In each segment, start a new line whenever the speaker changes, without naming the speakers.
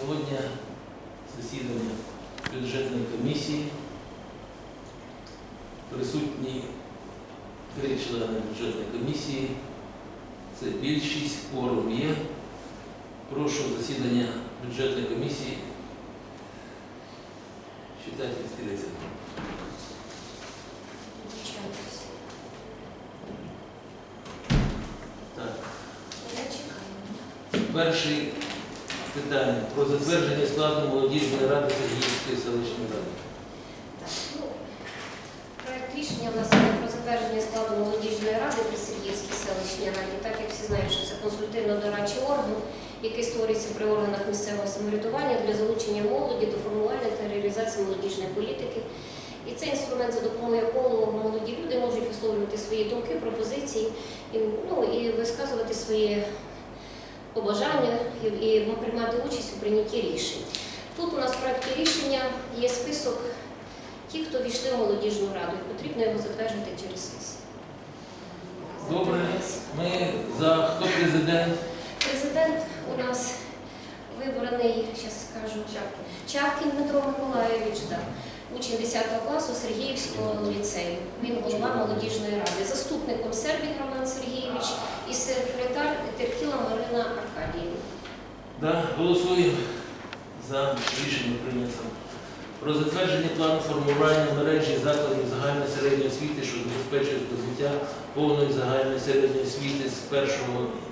Сьогодні засідання бюджетної комісії. Присутні три члени бюджетної комісії. Це більшість, кворум є. Прошу засідання бюджетної комісії. Читайте.
Вибачаюсь.
Так. Перше питання про затвердження складу молодіжної ради Сергіївської селищної ради.
Ну, проект рішення у нас про затвердження складу молодіжної ради при Сергіївській селищній раді. Так як всі знають, що це консультативно-дорадчий орган, який створюється при органах місцевого самоврядування для залучення молоді до формування та реалізації молодіжної політики. І цей інструмент, за допомогою якого молоді люди можуть висловлювати свої думки, пропозиції і, ну, і висказувати свої побажання і, і приймати участь у прийнятті рішень. Тут у нас в проєкті рішення є список ті, хто війшли в молодіжну раду, і потрібно його затвердити через сесію.
Добре, ми за хто президент?
Президент у нас вибраний, зараз скажу, Чавкін Дмитро Миколаєвич, так, учень 10 класу Сергіївського ліцею. Він голова молодіжної ради. Заступником Сербін Роман Сергійович і секретар Теркіла Марина Аркадіївна.
Да, голосуємо за рішення прийнято. Про затвердження плану формування мережі закладів загальної середньої освіти, що забезпечує здобуття повної загальної середньої освіти з 1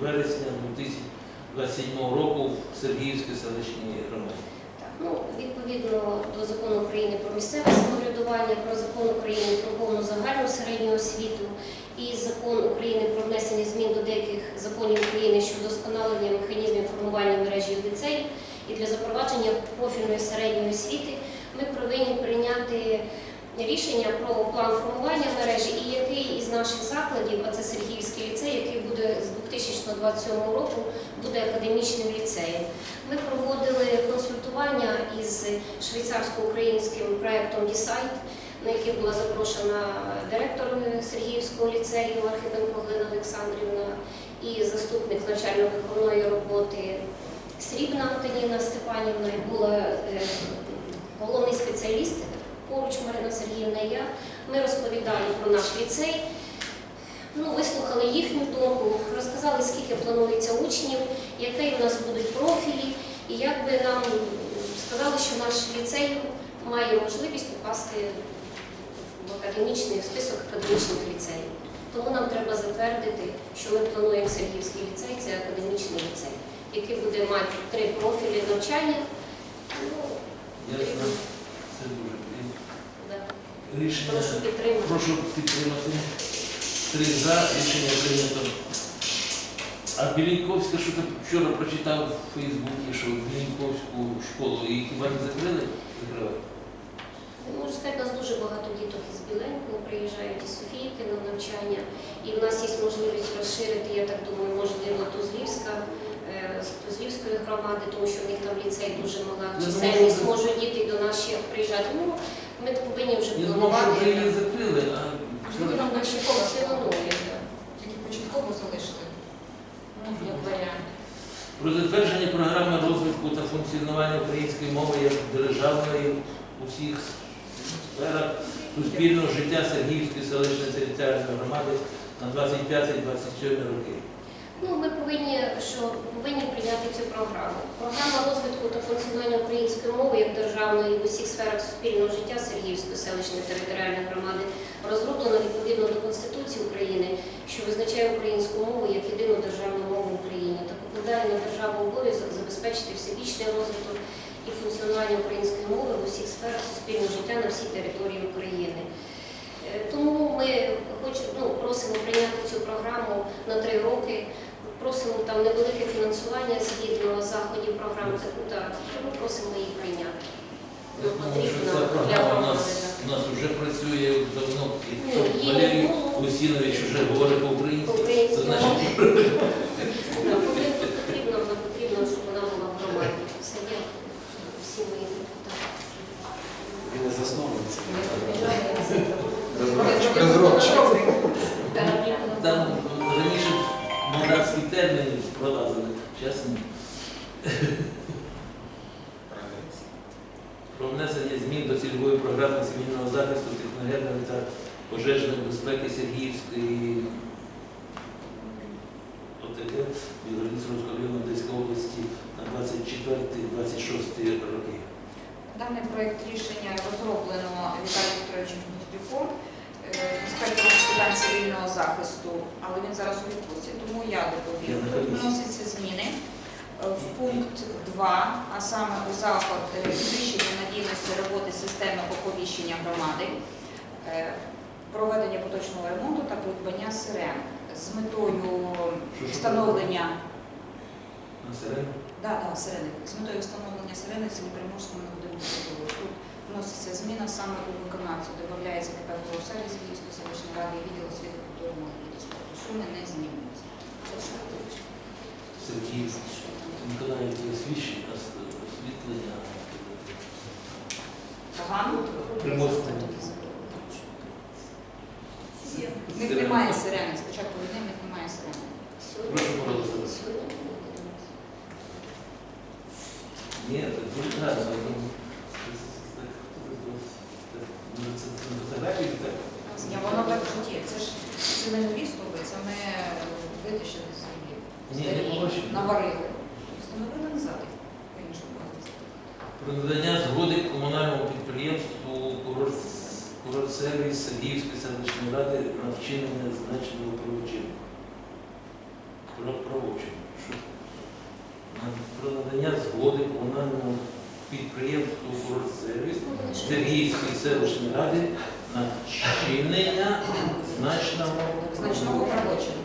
вересня 2027 року в Сергіївській селищній громаді.
Ну, відповідно до закону України про місцеве самоврядування, про закон України про повну загальну середню освіту і закон України про внесення змін до деяких законів України щодо вдосконалення механізмів формування мережі ліцеїв і для запровадження профільної середньої освіти, ми повинні прийняти рішення про план формування мережі і який із наших закладів, а це Сергіївський ліцей, який буде з 2027 року, буде академічним ліцеєм. Ми проводили консультування із швейцарсько-українським проєктом Дісайт, на який була запрошена директор Сергіївського ліцею Архипенко Глина Олександрівна і заступник навчально-виховної роботи Срібна Антоніна Степанівна, і була е, головний спеціаліст поруч Марина Сергіївна і я. Ми розповідали про наш ліцей. Ну, вислухали їхню думку, розказали, скільки планується учнів, які в нас будуть профілі, і як би нам сказали, що наш ліцей має можливість попасти в академічний в список академічних ліцеїв. Тому нам треба затвердити, що ми плануємо Сергіївський ліцей, це академічний ліцей, який буде мати три профілі навчання. Ну,
Ясно? Це дуже. Рішення.
Прошу підтримати.
Прошу підтримати. Три за, рішення прийнято. А Білінковська, що ти вчора прочитав в Фейсбуці, що Білінковську школу її хіба не закрили? Закрили.
Можу сказати, у нас дуже багато діток із Біленького приїжджають із Софійки на навчання, і в нас є можливість розширити, я так думаю, можливо, Тузлівська, е, з Тузлівської громади, тому що в них там ліцей дуже мала
Я
чисельність, можуть діти до нас ще приїжджати. Ну, ми повинні вже
Я думав, що вже її
планувати.
закрили, а
Можливо, нам наші функціонує.
Тільки початково залишили. Ну, як варіант.
про затвердження програми розвитку та функціонування української мови як державної у всіх сферах суспільного життя Сергіївської селищної територіальної громади на 25-27 роки.
Ну, ми повинні, що повинні прийняти цю програму. Програма розвитку та функціонування української мови як державної в усіх сферах суспільного життя Сергіївської селищної територіальної громади розроблена відповідно до Конституції України, що визначає українську мову як єдину державну мову в Україні та покладає на державу обов'язок забезпечити всебічний розвиток і функціонування української мови в усіх сферах суспільного життя на всій території України. Е, Тому ми хочемо, ну, просимо прийняти цю програму на три роки. Просимо там невелике фінансування згідно заходів програми так, тому просимо її прийняти.
Я
Ну,
думаю, що
потрібно
ця
для
програма у нас,
громади,
у нас вже працює давно. І
Ну,
Валерій. Усінович вже говорить по-українськи.
По-українськи
Це значить,
потрібно, потрібно, вона потрібно, щоб вона була в громаді. Все є всі мої депутати.
Він не засновується.
Розробчик.
молдавські
вносяться зміни в пункт 2, а саме у заход підвищення надійності роботи системи оповіщення громади, е, проведення поточного ремонту та придбання сирен з метою встановлення
На сирену?
Да, да, сирени. З метою встановлення сирени в будинку культури. Тут вноситься зміна саме у виконавцю. Додається тепер про сервіс Львівської селищної ради і відділ освіти культури молоді та спорту. Суми не змінюються. Це все.
Сергій Миколаївки освіщення, освітлення.
Погано?
Приморському.
В них немає сирени. Спочатку війни в них немає сирени.
Прошу проголосувати. Ні, це дуже гарно. я думаю, це- це- це- це фотографії так.
Ні, воно так в житті. Це ж це не нові стовби, це ми витащили з землі.
Ні, не
Старі,
побачив.
наварили. Встановили назад. їх, по-іншому говорити.
Про надання згоди комунальному підприємству «Курорт- «Курортсервіс» Сергіївської селищної ради на вчинення значеного правочину. Про правочин. Що? На- Про надання згоди комунальному підприємству «Курортсервіс» Сергіївської селищної ради на чинення значного
Значного правочину.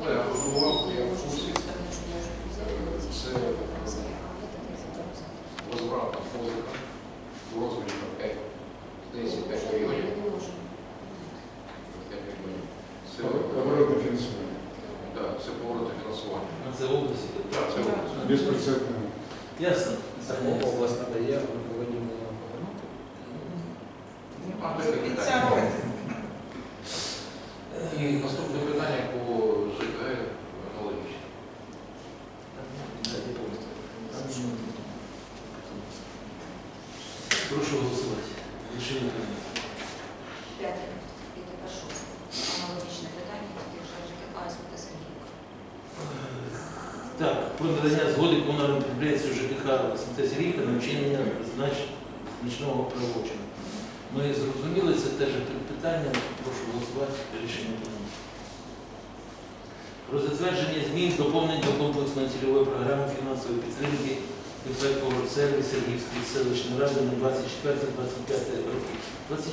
Ну, я побував, я в курсі. Це возвратна позика в розмірі на 5, здається, 5 мільйонів. 5 мільйонів. Це,
Оборотне фінансування.
да, це поворотне фінансування.
На це області.
Так, це область.
Безпроцентне.
Ясно.
Такого область надає, ми повинні було повернути.
Ну, там таке питання. І наступне питання по ЖК аналогічне.
Прошу голосувати. Рішення прийнято.
П'яте. І тепер шосте. Аналогічне питання, тільки вже ЖКХ СВТ Сергіївка.
Так, про надання згоди комунальному підприємству ЖКХ СМТ на вчинення знач- значного правочину. Ми зрозуміли, це теж питання. Прошу голосувати. Рішення прийнято. Про затвердження змін доповнень до комплексної цільової програми фінансової підтримки КП «Сервіс» Сергіївської селищної ради на 24-25 роки. 20...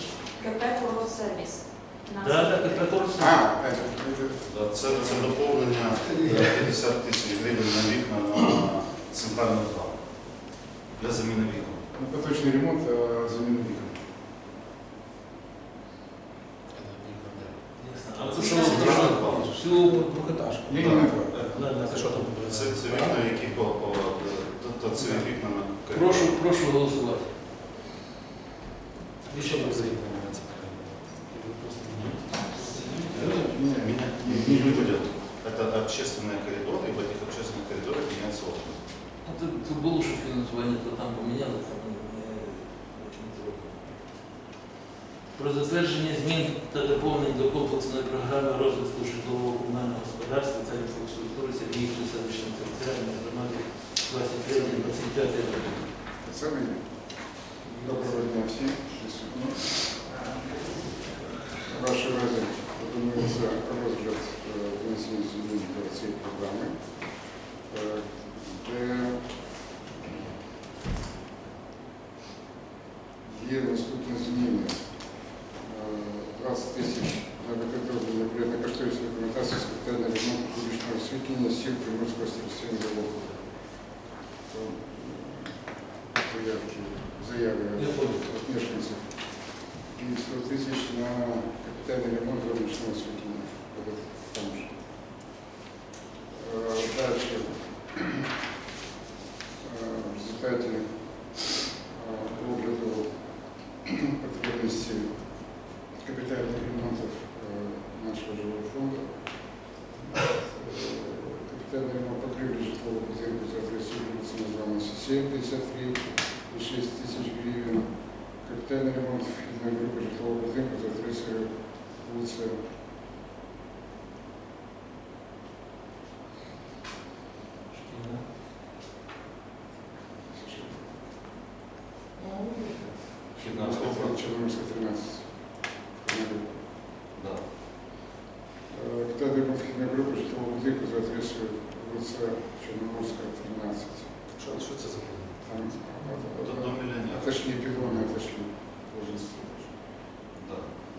КП «Коросервіс».
Да,
Це, це доповнення е, 50 тисяч гривень на вікна на центральний зал для заміни вікон.
На поточный ремонт, а замена вікон.
Ясно. А що всю
Двохетажка.
Я не знаю.
Ладно,
Це що там?
Це, це вікна, які по, це
прошу голосувати. Про затвердження змін та доповнень до комплексної програми розвитку житлового комунального господарства та інфраструктури Сергіївської селищної територіальної громади 23-25 років.
Це мені. Доброго дня всім. Ваші разі пропонується розгляд е, внесення змін до цієї програми, е, де є наступні зміни. Е, 20 тисяч на виготовлення проєктно-кошторисної документації з капітального ремонту публічного освітлення сіл Приморського стресійного округу. То, е, Заявки, заяви от мешканців. І 100 тисяч на капітальний ремонт вуличного освітлення. От там же. Е, Дальше. Е, В результаті е, огляду потребності капітальних ремонтів е, нашого жилого фонду. Е, Капітальний ремонт покрівлі житлового будинку за адресою 153,6 тисяч гривень. Капітальний ремонт вхідної групи житлового будинку за адресою вулиця
Вхідна група.
Чорноморська 13.
Да.
Ремонт вхідної групи житлового будинку за адресою вулиця Чорноморська 13.
Що, що це за?
Там
До мільйонів.
отошли пилоны, отошли.
Да.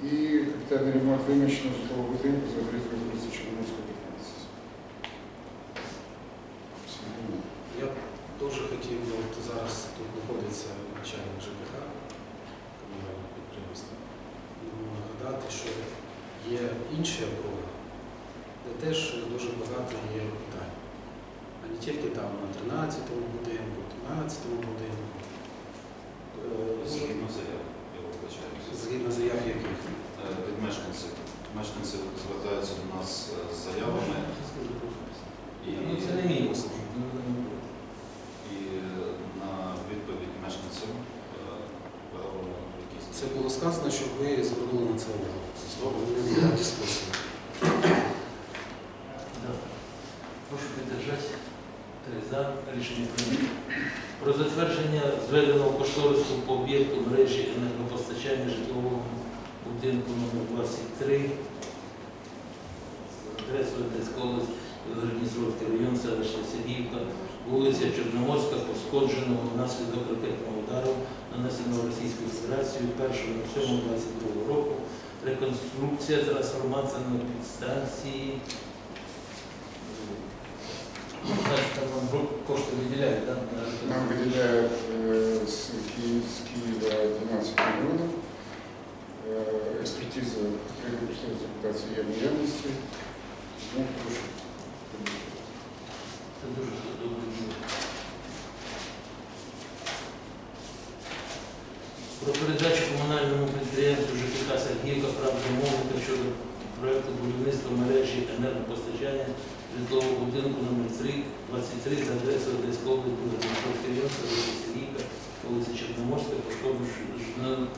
І капітальний ремонт виміщеного житлового будинку за адресою вулиця Чорноморська 15.
Я дуже хотів, ну, от зараз тут знаходиться начальник ЖКХ комунального підприємства. Йому нагадати, що є інші округи, де теж дуже багато є питань. А не тільки там на 13-му будинку, 13-му будинку. Е,
Згідно заяв, я вибачаюся.
Згідно заяв яких.
Е, Від мешканців. Мешканці звертаються до нас е, з заявами і,
Ну, це не мій осуд.
і на відповідь мешканців якісь.
Це було сказано, щоб ви звернули на це увагу. Знову не було дискусії.
Прошу підтримати. Три за. Рішення прийнято. Про затвердження зведеного кошторису по об'єкту мережі енергопостачання житлового будинку номер 23 адресою Одеська область, район, селище Сергіївка, вулиця Чорноморська, пошкодженого внаслідок ракетного удару, нанесеного Російською Федерацією 1.07.22 року. Реконструкція трансформаційної підстанції. Ну, Значить, там вам гру- кошти виділяють, так? на
Нам
реконструкцію?
выделяют э, с Ки- с Киева 12 миллионов. Э, экспертиза пришлось репутации явности. Ну, прошу.
Це дуже добре. Щодо проекту будівництва мережі енергопостачання житлового будинку номер 3, 23 за адресою Одеської Білгородністровський район, селище Сергіївка, вулиця Чорноморська, пошкодженого-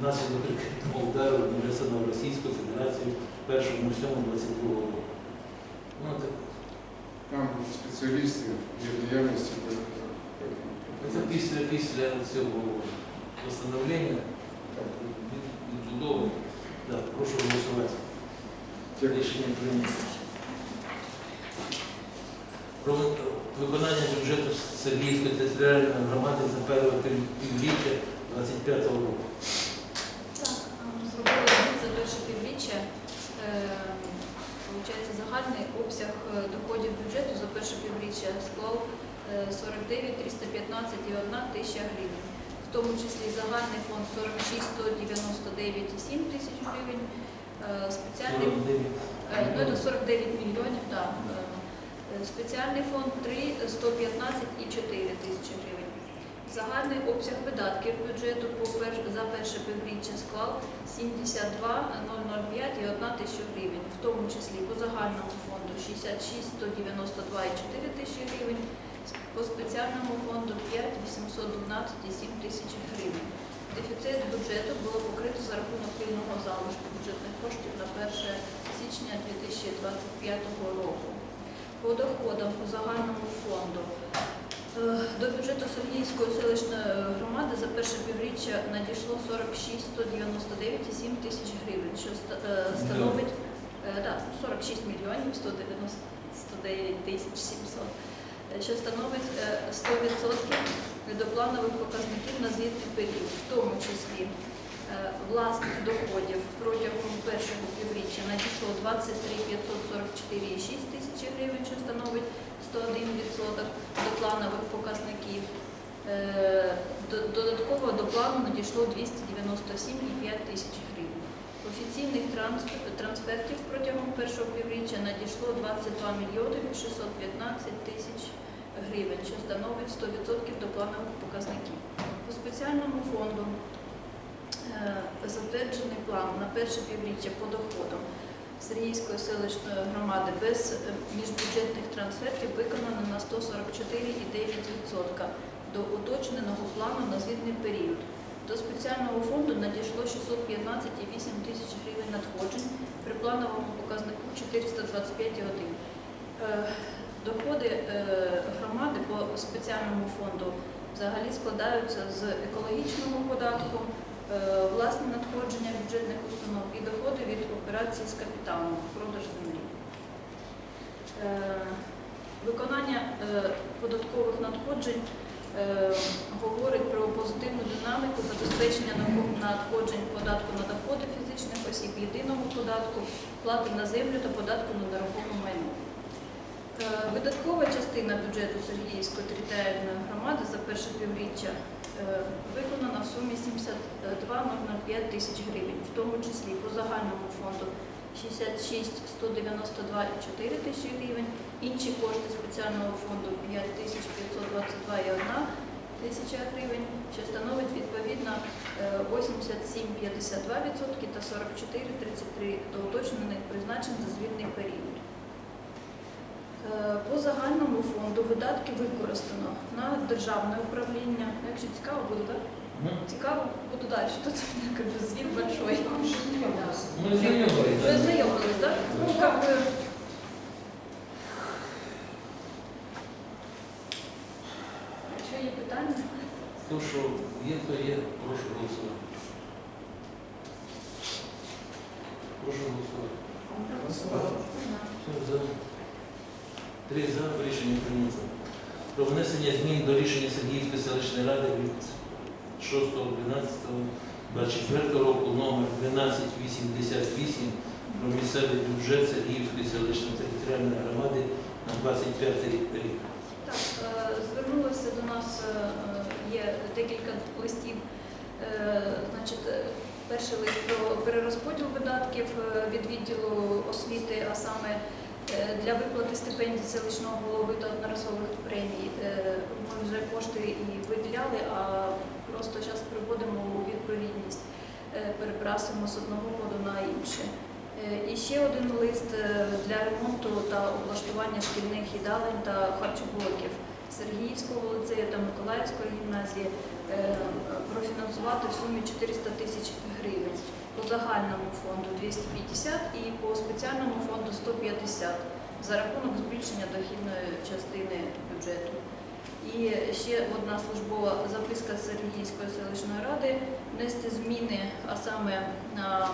внаслідок ракетного удару нанесеного Російською Федерацією 1.07.22 року. Ну, так,
Там спеціалісти є в діяльності.
це після, після цього постановлення
Так.
Да, прошу голосувати. Рішення прийнято. Про виконання бюджету Сергіївської територіальної громади за перше півріччя 25 року.
Так, зробили звіт за перше півріччя. Е, Получається, загальний обсяг е, доходів бюджету за перше півріччя склав е, 49 315,1 тисяча гривень. В тому числі загальний фонд 46 199,7 тисяч гривень, е, спеціальний
49.
Е, Ну, це 49 мільйонів, так. Е, Спеціальний фонд 3 115,4 тисячі гривень. Загальний обсяг видатків бюджету за перше півріччя склав 72 005 і 1 тисяча гривень, в тому числі по загальному фонду 66 192,4 тисячі гривень, по спеціальному фонду 5 812,7 тисяч гривень. Дефіцит бюджету було покрито за рахунок вільного залишку бюджетних коштів на 1 січня 2025 року. По доходам по загальному фонду е, до бюджету Сергіївської селищної громади за перше півріччя надійшло 46 199,7 тисяч гривень, що е, становить е, да, 46 мільйонів 199 тисяч 700, е, що становить е, 100% недопланових показників на звітний період, в тому числі е, власних доходів протягом першого півріччя надійшло 23 544,6 тисячі гривень, що становить 101% до планових показників. Е, Додатково до плану надійшло 297,5 тисяч гривень. Офіційних трансфертів протягом першого півріччя надійшло 22 мільйони 615 тисяч гривень, що становить 100% до планових показників. По спеціальному фонду е, затверджений план на перше півріччя по доходам Сергійської селищної громади без е, міжбюджетних трансфертів виконано на 144,9% до уточненого плану на звітний період. До спеціального фонду надійшло 615,8 тисяч гривень надходжень при плановому показнику 425,1. Е, Доходи е, громади по спеціальному фонду взагалі складаються з екологічного податку, е, власні надходження бюджетних установ і доходи від операцій з капіталом, продаж землі. Виконання податкових надходжень говорить про позитивну динаміку забезпечення надходжень податку на доходи фізичних осіб, єдиного податку, плати на землю та податку на нерухоме майно. Е, Видаткова частина бюджету Сергіївської територіальної громади за перше півріччя е, виконана в сумі 72,05 тисяч гривень, в тому числі по загальному фонду 66 192,4 тисячі гривень, інші кошти спеціального фонду 5 тисяч 522,1 тисяча гривень, що становить відповідно е, 87,52% та 44,33% до уточнених призначень за звітний період. Е, По загальному фонду видатки використано на державне управління. Якщо цікаво буде, так?
Мгм.
Цікаво, буду далі. Тут как бы, звіт большой.
Мы знайомились,
Ви
да?
знайомились, так? Ну, как бы... Якщо є питання,
То, що є, то є, прошу голосувати. Прошу голосувати. Все за. Три за рішення прийнято. Про внесення змін до рішення Сергіївської селищної ради від 6.12.24 року номер 1288 про місцевий бюджет Сергіївської селищної територіальної громади на 25 рік.
Так, е, звернулося до нас, е, є декілька листів. Е, Значить, перший лист про перерозподіл видатків від відділу освіти, а саме для виплати стипендій селищного голови та одноразових премій. Ми вже кошти і виділяли, а просто зараз приводимо у відповідність, е, перебрасуємо з одного коду на інше. Е, І ще один лист е, для ремонту та облаштування шкільних їдалень та харчоблоків Сергіївського ліцею та Миколаївської гімназії профінансувати в сумі 400 тисяч гривень. По загальному фонду 250 і по спеціальному фонду 150 за рахунок збільшення дохідної частини бюджету. І ще одна службова записка Сергіївської селищної ради внести зміни, а саме на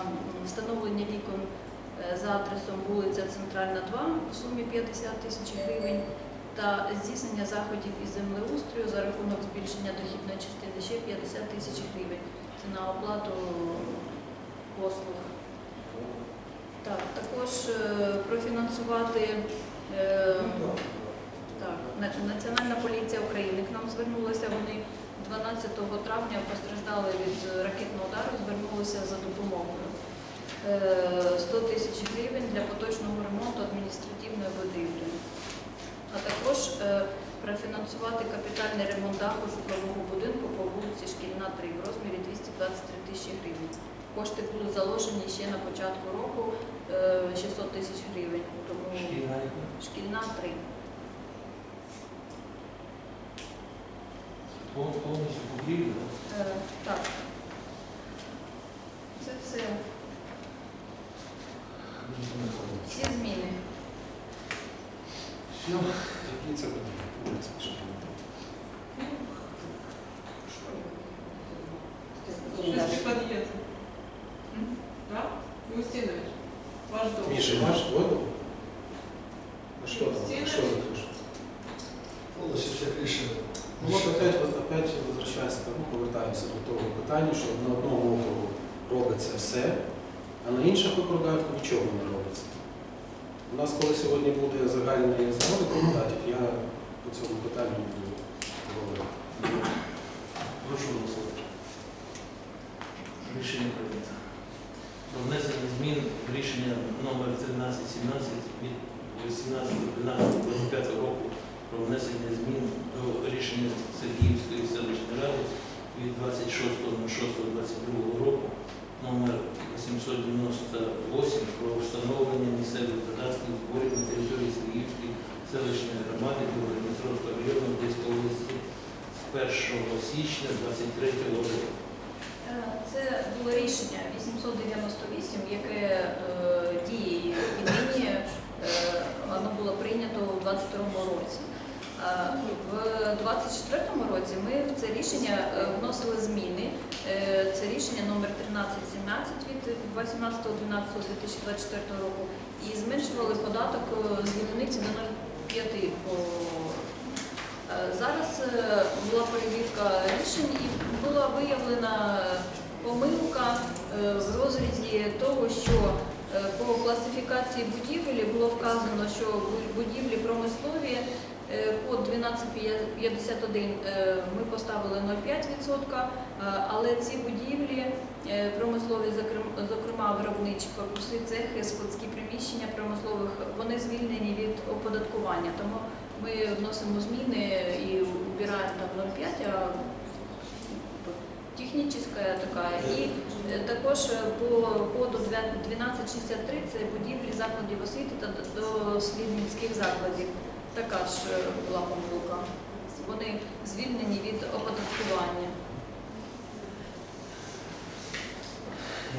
встановлення вікон е, за адресом вулиця Центральна, 2 у сумі 50 тисяч гривень та здійснення заходів із землеустрою за рахунок збільшення дохідної частини ще 50 тисяч гривень. Це на оплату послуг. Так, також е, профінансувати е, так, Національна поліція України к нам звернулася. Вони 12 травня постраждали від ракетного удару, звернулися за допомогою. Е, 100 тисяч гривень для поточного ремонту адміністративної будівлі. А також е, профінансувати капітальний ремонт даху житлового будинку по вулиці Шкільна 3 в розмірі 223 тисячі гривень. Кошти були заложені ще на початку року е, 600 тисяч гривень. Тому
шкільна
3.
Повністю покрівля.
Е, Так. Це все. Всі зміни.
Все.
Які це буде? Це що?
Шестой подъезд. М? Да? Устинович, ваш дом.
Міша, ваш твой дом? Все, а на інших округах нічого не робиться. У нас, коли сьогодні буде загальний збор депутатів, я по цьому питанню буду говорити.
Прошу голосувати. Рішення прийнято. Про внесення змін в рішення номер 1317 від 18.12.25 року про внесення змін до рішення Сергіївської селищної ради від 26.06.22 року номер 898 про встановлення місцевих податків зборів на території Сергіївської селищної громади Білгородністровського району Одеської області з 1 січня 23 року.
Е, Це було рішення 898, яке е, діє і нині. Е, Воно було прийнято у 2022 році. Е, В 2024 році ми в це рішення е, вносили зміни. Е, Це рішення номер 1317 від 18.12.2024 року і зменшували податок з одиниці до 0,5 по Е, Зараз була перевірка рішень і була виявлена помилка в розрізі того, що по класифікації будівель було вказано, що бу- будівлі промислові код 1251 е, ми поставили 0,5%, е, але ці будівлі е, промислові, зокрема виробничі корпуси, цехи, складські приміщення промислових, вони звільнені від оподаткування. Тому ми вносимо зміни і убираем там 0,5, а техническая такая. І е, також е, по коду 1263 це будівлі закладів освіти та дослідницьких закладів. Така ж е, була помилка. Вони звільнені від оподаткування.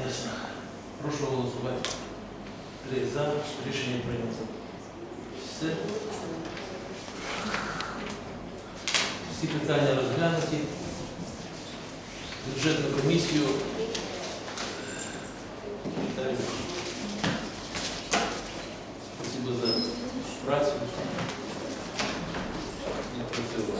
Ясно. Прошу голосувати. Три за. Рішення прийнято. Все. Всі питання розглянуті. Бюджетну комісію. Дякую за працю. Thank you.